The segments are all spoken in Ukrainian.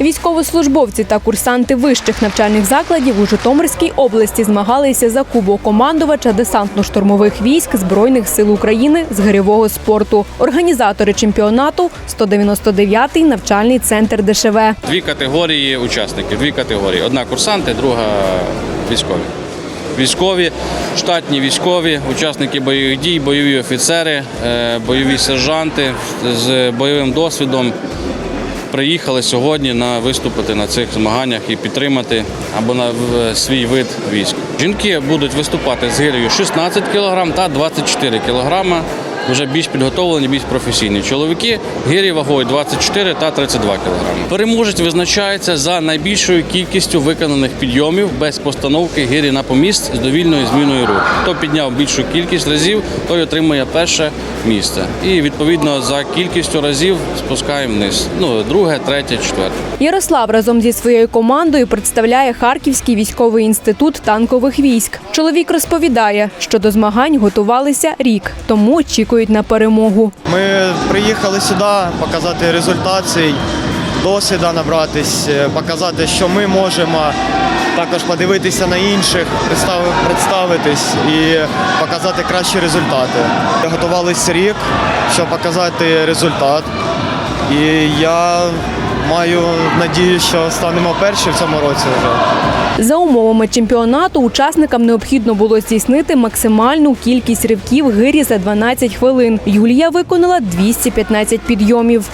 Військовослужбовці та курсанти вищих навчальних закладів у Житомирській області змагалися за кубок командувача десантно-штурмових військ Збройних сил України з гирьового спорту. Організатори чемпіонату 199-й навчальний центр ДШВ. Дві категорії учасників, дві категорії. Одна курсанти, друга військові. Військові, штатні військові, учасники бойових дій, бойові офіцери, е, бойові сержанти з бойовим досвідом приїхали сьогодні на виступити на цих змаганнях і підтримати або на свій вид військ. Жінки будуть виступати з гирею 16 кг та 24 кг. Вже більш підготовлені, більш професійні. Чоловіки гирі вагою 24 та 32 кг. Переможець визначається за найбільшою кількістю виконаних підйомів без постановки гирі на поміст з довільною зміною рук. Хто підняв більшу кількість разів, той отримує перше місце. І відповідно за кількістю разів спускаємо вниз. Ну, друге, третє, четверте. Ярослав разом зі своєю командою представляє Харківський військовий інститут танкових військ. Чоловік розповідає, що до змагань готувалися рік, тому очікують на перемогу. Ми приїхали сюди показати результати, досвіда набратись, е, показати, що ми можемо. Також подивитися на інших, представитись і показати кращі результати. Готувалися рік, щоб показати результат. І я маю надію, що станемо перші в цьому році вже. За умовами чемпіонату учасникам необхідно було здійснити максимальну кількість ривків гирі за 12 хвилин. Юлія виконала 215 підйомів.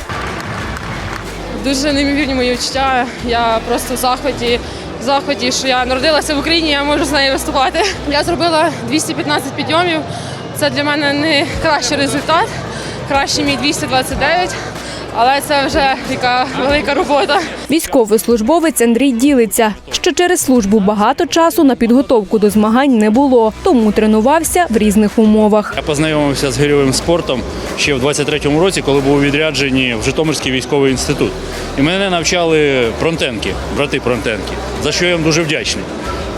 Дуже неймовірні мої відчуття. Я просто в захваті, в захваті, що я народилася в Україні, я можу з нею виступати. Я зробила 215 підйомів. Це для мене не кращий результат, кращий мій 229, але це вже така велика робота. Військовий службовець Андрій ділиться, що через службу багато часу на підготовку до змагань не було, тому тренувався в різних умовах. Я познайомився з гирьовим спортом ще в 23-му році, коли був у відрядженні в Житомирський військовий інститут. І мене навчали пронтенки, брати пронтенки, за що я їм дуже вдячний.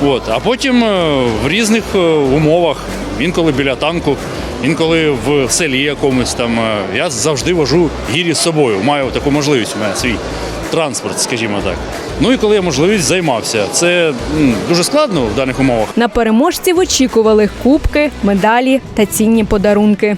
От. А потім е, в різних е, умовах, інколи біля танку, інколи в селі якомусь там. е, Я завжди вожу гірі з собою. Маю таку можливість у мене свій транспорт, скажімо так. Ну і коли я можливість займався. Це дуже складно в даних умовах. На переможців очікували кубки, медалі та цінні подарунки.